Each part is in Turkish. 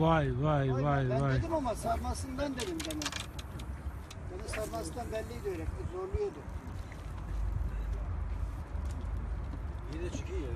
Vay vay Vay, vay ben vay. dedim ama sarmasından dedim demin. Beni sarmasından belliydi öyle. Zorluyordu. İyi de çıkıyor ya.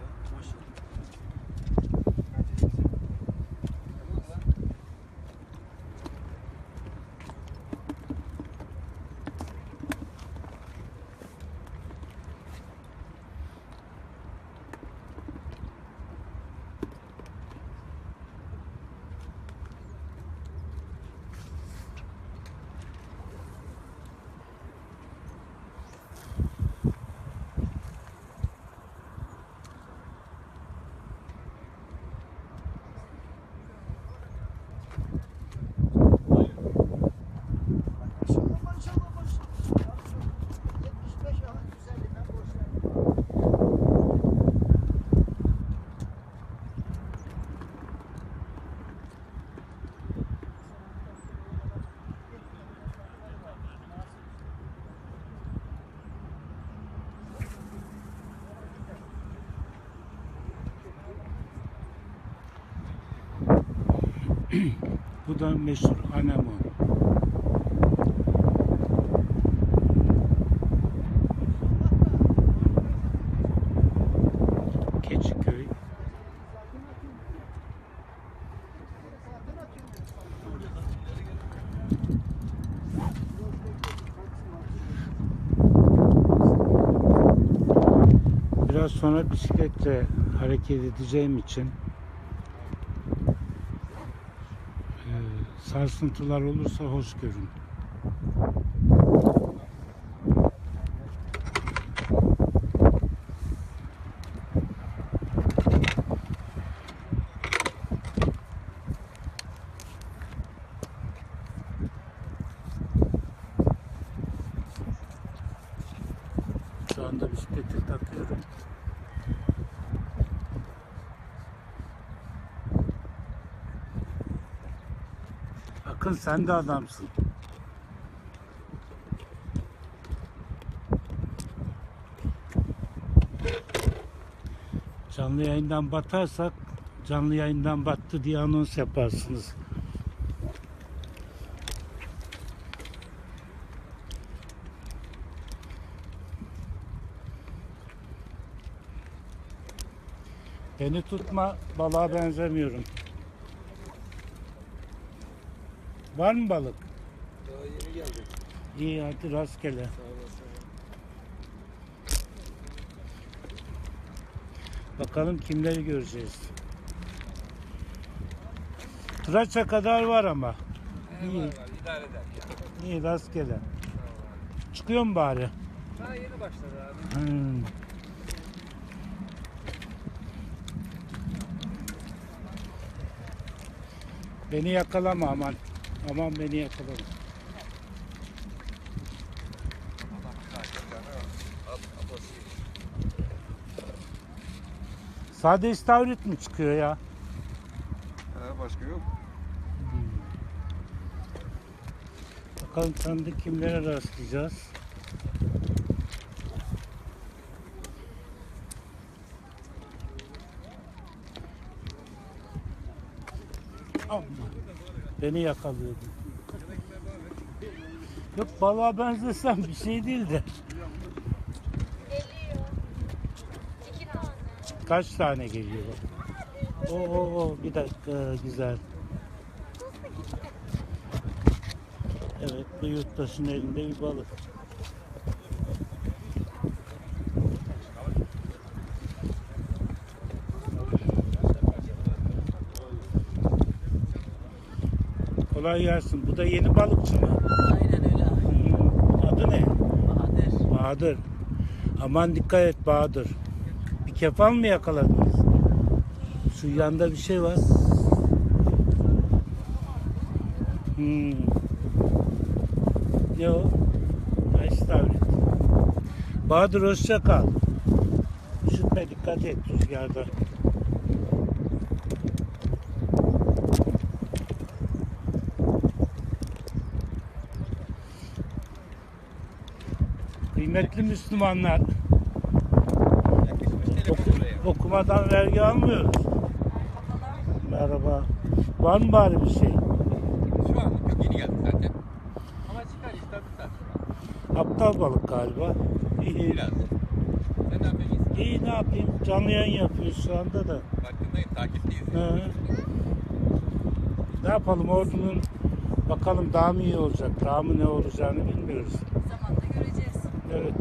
Bu da meşhur anemon. Keçiköy. Biraz sonra bisikletle hareket edeceğim için e, sarsıntılar olursa hoş görün. Şu anda bisikleti takıyorum. Akın sen de adamsın. Canlı yayından batarsak canlı yayından battı diye anons yaparsınız. Beni tutma, balığa benzemiyorum. Var mı balık? Daha yeni geldi. İyi hadi rastgele. Sağ olasın. Bakalım kimleri göreceğiz. Tıraça kadar var ama. İyi, Var var idare eder ya. iyi rastgele. Çıkıyor mu bari? Daha yeni başladı abi. Hmm. Beni yakalama aman. Aman beni yakalama. Sade istavrit mi çıkıyor ya? Ha, başka yok. Bakalım tanıdık kimlere rastlayacağız. Aman. Beni yakalıyordu. Yok balığa benzesem bir şey değil de. Kaç tane geliyor? O o o bir dakika güzel. Evet bu yurttaşın elinde bir balık. Kolay gelsin. Bu da yeni balıkçı mı? Aynen öyle. Hmm, Adı ne? Bahadır. Bahadır. Aman dikkat et Bahadır. Bir kefal mı yakaladınız? Şu yanda bir şey var. Hmm. Ne o? Ha, istavrit. Bahadır hoşça kal. Üşütme dikkat et rüzgarda. Kıymetli Müslümanlar, oku- okumadan vergi almıyoruz. Merhaba. Var mı bari bir şey? Şu an yeni geldi zaten. Ama çıkar işte tutar. Aptal balık galiba. İyi. Biraz. Sen ne yapıyorsun? İyi ne yapayım? Canlı yayın yapıyoruz şu anda da. Farkındayım takipteyiz. Hı. Ne yapalım ordunun bakalım daha mı iyi olacak, daha mı ne olacağını bilmiyoruz. Evet.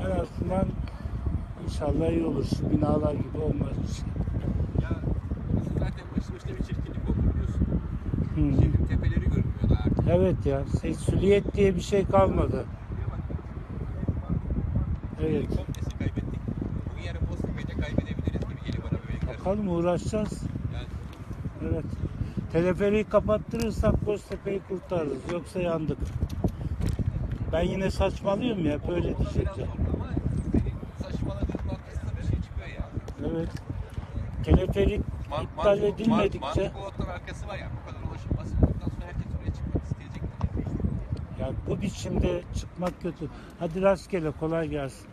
En azından inşallah iyi olur. Şu binalar gibi olmaz şey. Ya burası zaten başlı başına bir çirkinlik oldu biliyorsun. Hı. Şehrin tepeleri görünmüyor da artık. Evet ya, süliyet diye bir şey kalmadı. Evet. Komplesi kaybettik. Bugün yarın Boztepe'de kaybedebiliriz gibi geliyor bana böyle. karşı. Bakalım uğraşacağız. Yani Evet. Teleferiği kapattırırsak Boztepe'yi kurtarırız. Yoksa yandık. Ben yine saçmalıyorum ya. Böyle ya. Evet. Teleferik Man- iptal mantık- edilmedikçe Mantık olarak arkası var ya. Bu kadar ulaşılması. Bundan sonra herkes oraya çıkmak isteyecek. ya bu biçimde çıkmak kötü. Hadi rastgele kolay gelsin.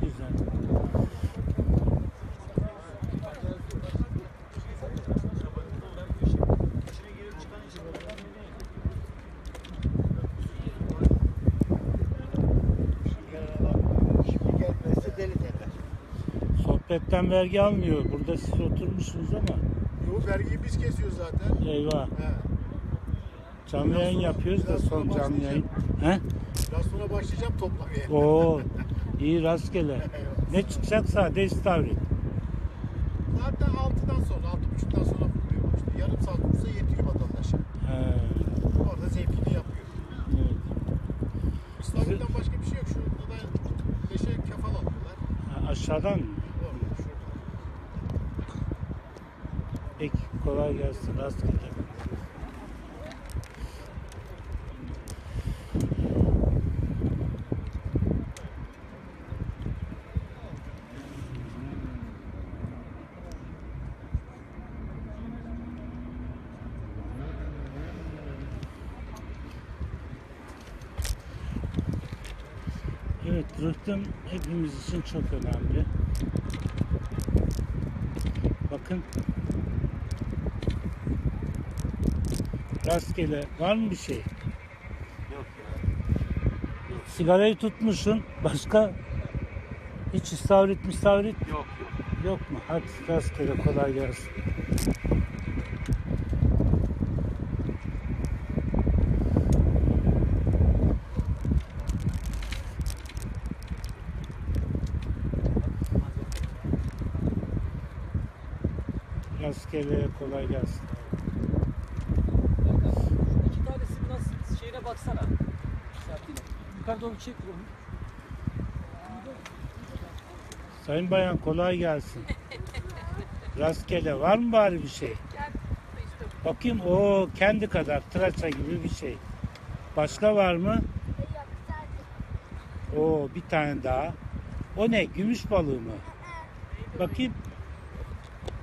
Güzel. Şimdi gelmezse deli derler. Sohbetten vergi almıyor. Burada siz oturmuşsunuz ama Yo vergiyi biz kesiyoruz zaten. eyvah. He. Canlı yayın yapıyoruz da son canlı yayın. He? Biraz sonra başlayacağım toplamaya. Oo, iyi rastgele. Ne çıkacak sade istavrit. Zaten 6'dan sonra, 6.30'dan sonra vurmaya başlıyor. Yarım saat vursa yetiyor vatandaşa. He, Orada zevkini yapıyor. evet. İslam'dan başka bir şey yok. Şurada da leşe kefal alıyorlar. Ha, Aşağıdan mı? Orada, şurada. Peki kolay gelsin rastgele. Evet, rıhtım hepimiz için çok önemli. Bakın Rastgele. Var mı bir şey? Yok ya. Sigarayı tutmuşsun. Başka hiç istavrit mistavrit Yok yok. yok mu? Hadi rastgele kolay gelsin. Rastgele kolay gelsin. İki tanesi nasıl şeyine baksana. Serpil'e. Yukarı doğru çek bunu. Sayın Bayan kolay gelsin. Rastgele var mı bari bir şey? Bakayım o kendi kadar tıraça gibi bir şey. Başka var mı? O bir tane daha. O ne? Gümüş balığı mı? Bakayım.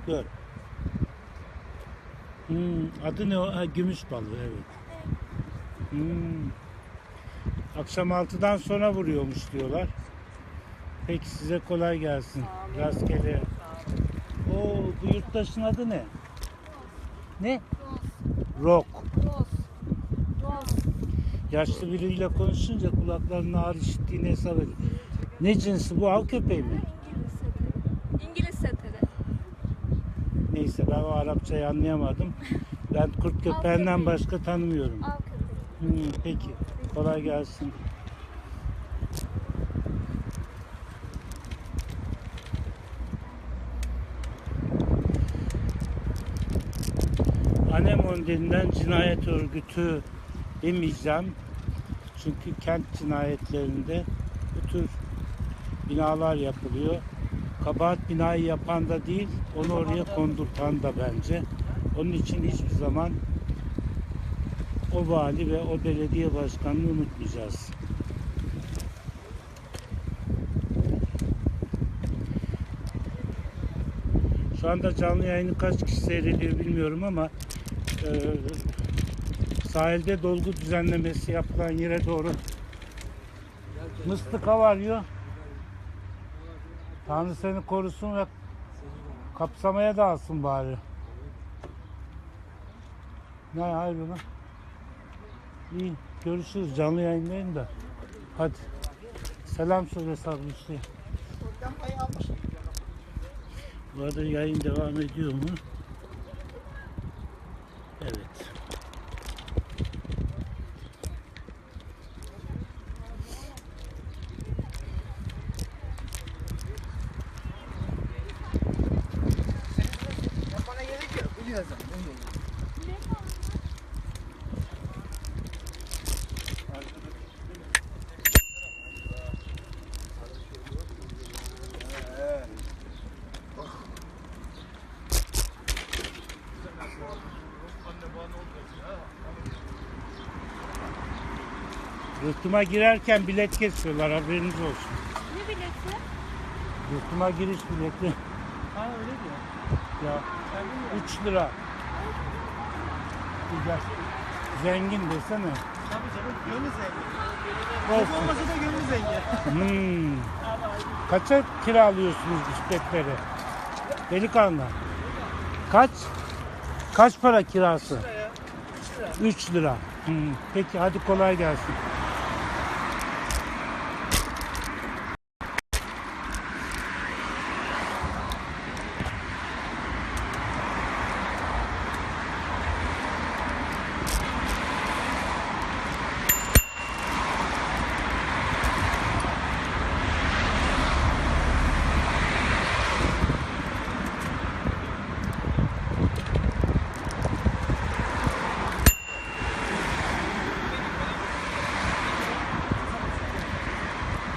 Dur. Hmm, adı ne o? Ha, gümüş balığı evet. Hmm. Akşam 6'dan sonra vuruyormuş diyorlar. Peki size kolay gelsin. Rastgele. Oo, bu yurttaşın adı ne? Ne? Rock. Yaşlı biriyle konuşunca kulaklarının ağır işittiğini hesap edin. Ne cinsi bu? Av köpeği mi? İngiliz seteri. Neyse ben o Arapçayı anlayamadım. Ben kurt köpeğinden başka tanımıyorum. Av. Hmm, peki. Kolay gelsin. Anemon denilen cinayet örgütü demeyeceğim. Çünkü kent cinayetlerinde bu tür binalar yapılıyor. Kabahat binayı yapan da değil, onu oraya kondurtan da bence. Onun için hiçbir zaman o vali ve o belediye başkanını unutmayacağız. Şu anda canlı yayını kaç kişi seyrediyor bilmiyorum ama e, sahilde dolgu düzenlemesi yapılan yere doğru mıstıka varıyor. Tanrı seni korusun ve kapsamaya da alsın bari. Ne hayrola? İyi görüşürüz canlı yayındayım da. Hadi. Selam söyle Sabri. Bu arada yayın devam ediyor mu? Evet. Bana gerek yok. Biliyorsun. Yurtuma girerken bilet kesiyorlar haberiniz olsun. Ne bileti? Yurtuma giriş bileti Ha öyle diyor. ya 3 lira. Güzel. Zengin desene. Tabii canım gönlü zengin. Olsun. Olmasa da gönlü zengin. Hmm. Kaça kiralıyorsunuz bisikletleri? Delikanlı. Kaç? Kaç para kirası? 3 lira. Hmm. Peki hadi kolay gelsin.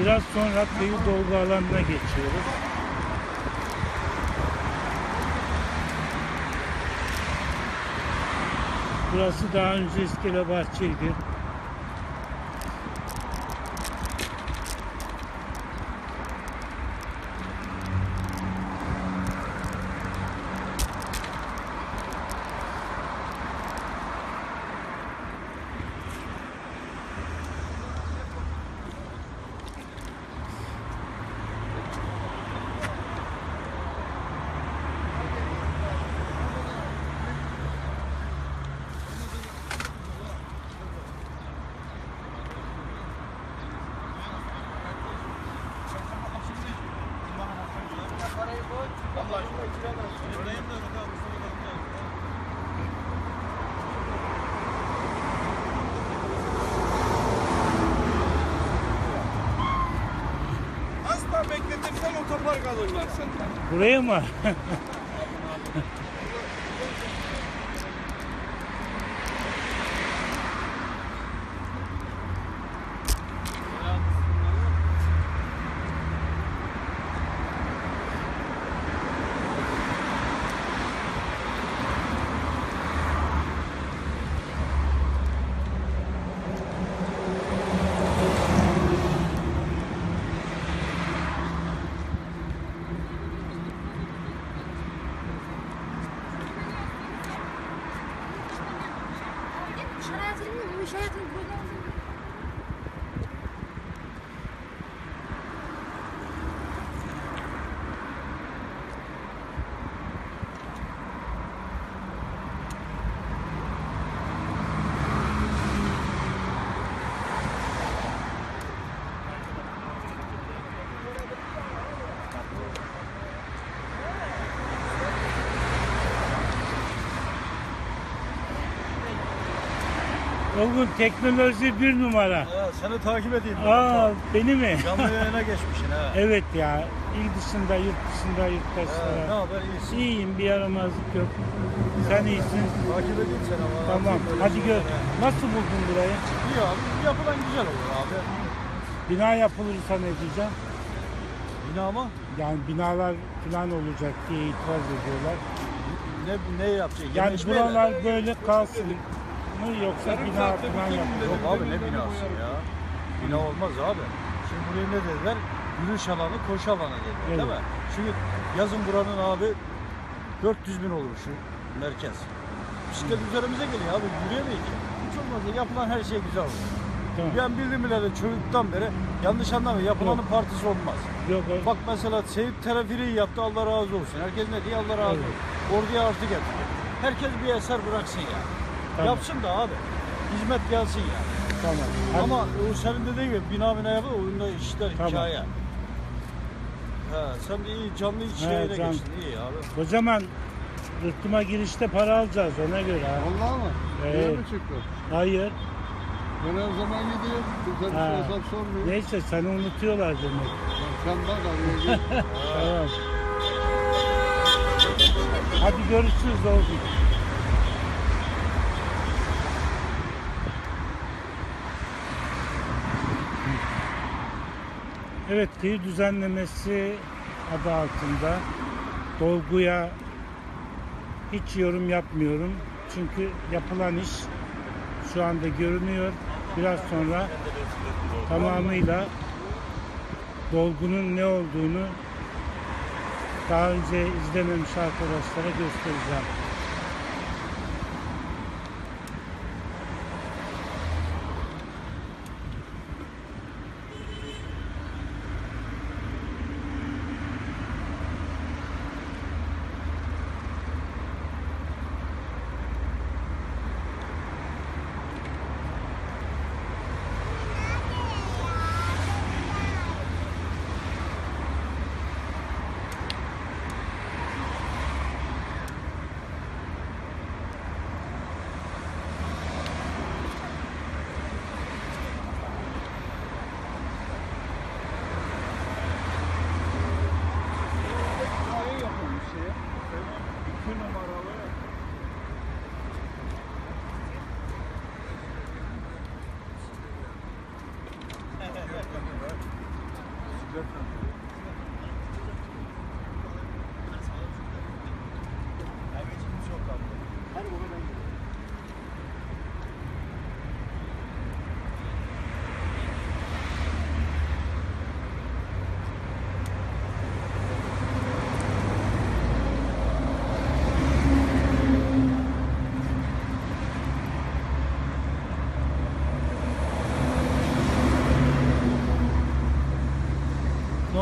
Biraz sonra kıyı dolgu alanına geçiyoruz. Burası daha önce İskele Bahçe'ydi. Buraya mı? O gün teknoloji bir numara. Ha, seni takip edeyim. Aa beni mi? Canlı yayına geçmişsin ha. Evet ya. İl dışında, yurt dışında, Ha, ne haber iyisin. İyiyim bir yaramazlık yok. Sen iyisin. Takip edeyim seni ama. Tamam. Böyle Hadi gör. şeyler ha. Nasıl buldun burayı? İyi abi. Yapılan güzel olur abi. Bina yapılırsa ne diyeceğim? Bina mı? Yani binalar falan olacak diye itiraz ediyorlar. Ne, ne yapacak? Yani öyle? buralar böyle kalsın mı yoksa bina falan yapılır? Yok abi ne binası ya? Bina olmaz abi. Şimdi buraya ne dediler? Yürüyüş alanı, koşu alanı dediler Evet. değil mi? Çünkü yazın buranın abi 400 bin olur şu merkez. Bisiklet üzerimize geliyor abi yürüyemeyiz ki. Hiç olmazsa yapılan her şey güzel olur. Tamam. Ben bildiğim bileli çocukluktan beri yanlış anlamayın yapılanın Yok. partisi olmaz. Yok o- Bak mesela Seyit teleferiği yaptı Allah razı olsun. Herkes ne diyor Allah razı Evet. olsun. Orduya artı getirdi. Herkes bir eser bıraksın ya. Tamam. Yapsın da abi. Hizmet gelsin ya. tamam. Hadi. Ama o senin dediğin gibi bina bina yapıyor. Oyunda işler Tamam. hikaye. Ha, sen de iyi canlı iç He, yayına can- geçtin. iyi abi. O zaman rıhtıma girişte para alacağız ona göre. ha. Vallahi mı? Evet. Öyle mi çıktı? Hayır. Ben her zaman gidiyorum. Kimse bir Ha. şey hesap sormuyor. Neyse seni unutuyorlar demek. Sen bak gir. Tamam. Hadi görüşürüz oğlum. Evet kıyı düzenlemesi adı altında dolguya hiç yorum yapmıyorum. Çünkü yapılan iş şu anda görünüyor. Biraz sonra tamamıyla dolgunun ne olduğunu daha önce izlememiş arkadaşlara göstereceğim.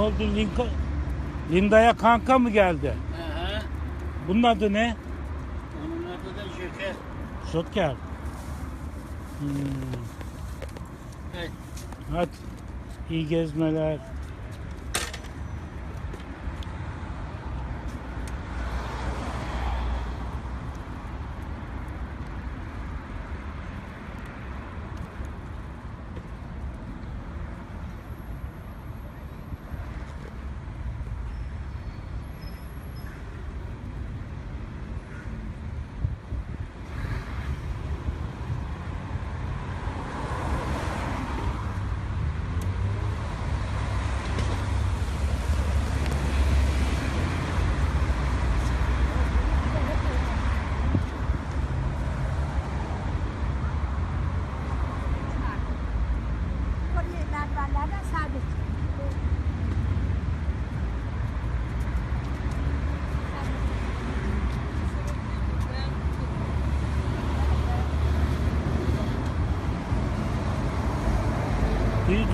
Oldu Linka? Linda'ya kanka mı geldi? Aha. Bunun adı ne? Onun adı da Joker. Joker. Hmm. Evet. Hadi. İyi gezmeler.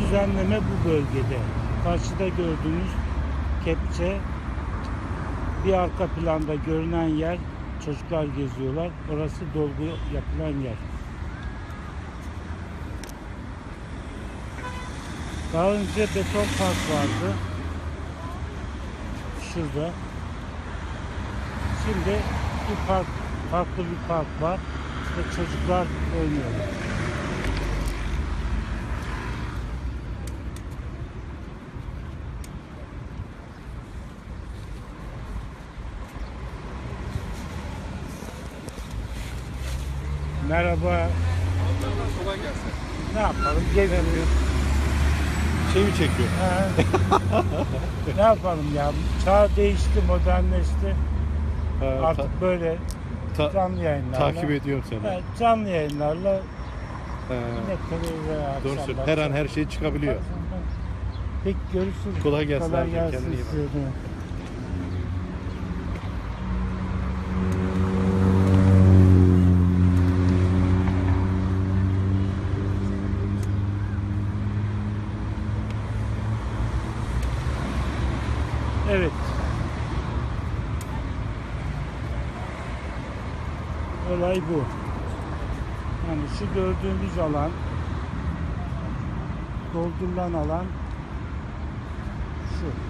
Düzenleme bu bölgede. Karşıda gördüğünüz kepçe bir arka planda görünen yer çocuklar geziyorlar. Orası dolgu yapılan yer. Daha önce beton park vardı. Şurada. Şimdi bir park, farklı bir park var ve çocuklar oynuyorlar. Merhaba. Kolay gelsin. Ne yapalım? Gelelim. Şey mi çekiyor? Ha. ne yapalım ya? Çağ değişti, modernleşti. Artık böyle canlı yayınlarla. takip ediyorum seni. Evet, canlı yayınlarla He. yine televizyon Doğru akşamlar. söylüyorsun. Her an her şey çıkabiliyor. Peki görüşürüz. Kolay gelsin abi, kendine iyi bak. size de. olay bu. Yani şu gördüğümüz alan doldurulan alan şu.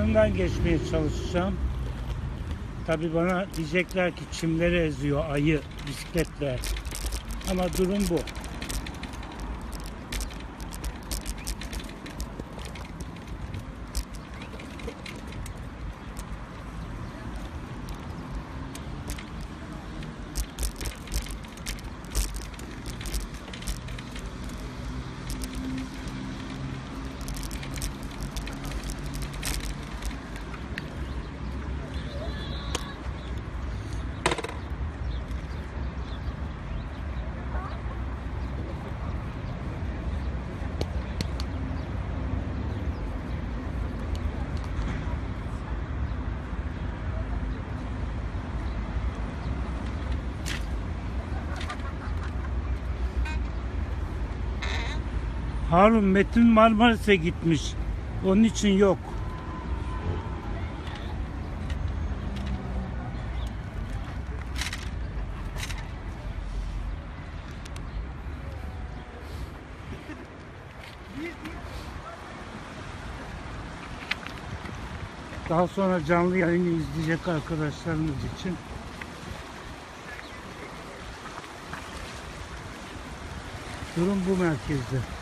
Yanından geçmeye çalışacağım. Tabi bana diyecekler ki çimleri eziyor ayı bisikletle. Ama durum bu. Harun Metin Marmaris'e gitmiş. Onun için yok. Daha sonra canlı yayını izleyecek arkadaşlarımız için durum bu merkezde.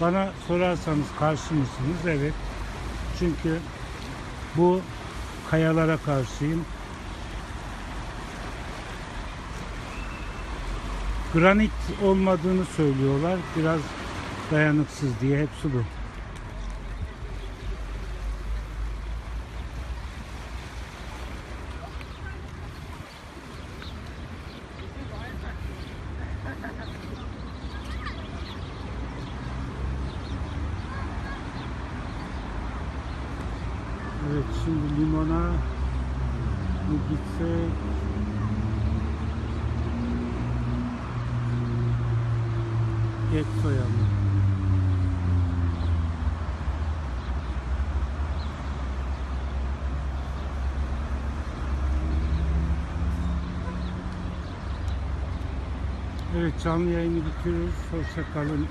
Bana sorarsanız karşı mısınız? Evet. Çünkü bu kayalara karşıyım. Granit olmadığını söylüyorlar. Biraz dayanıksız diye hepsi bu. Evet şimdi limana mı gitsek? Getso'ya mı? Evet canlı yayını bitiriyoruz. Hoşça kalın.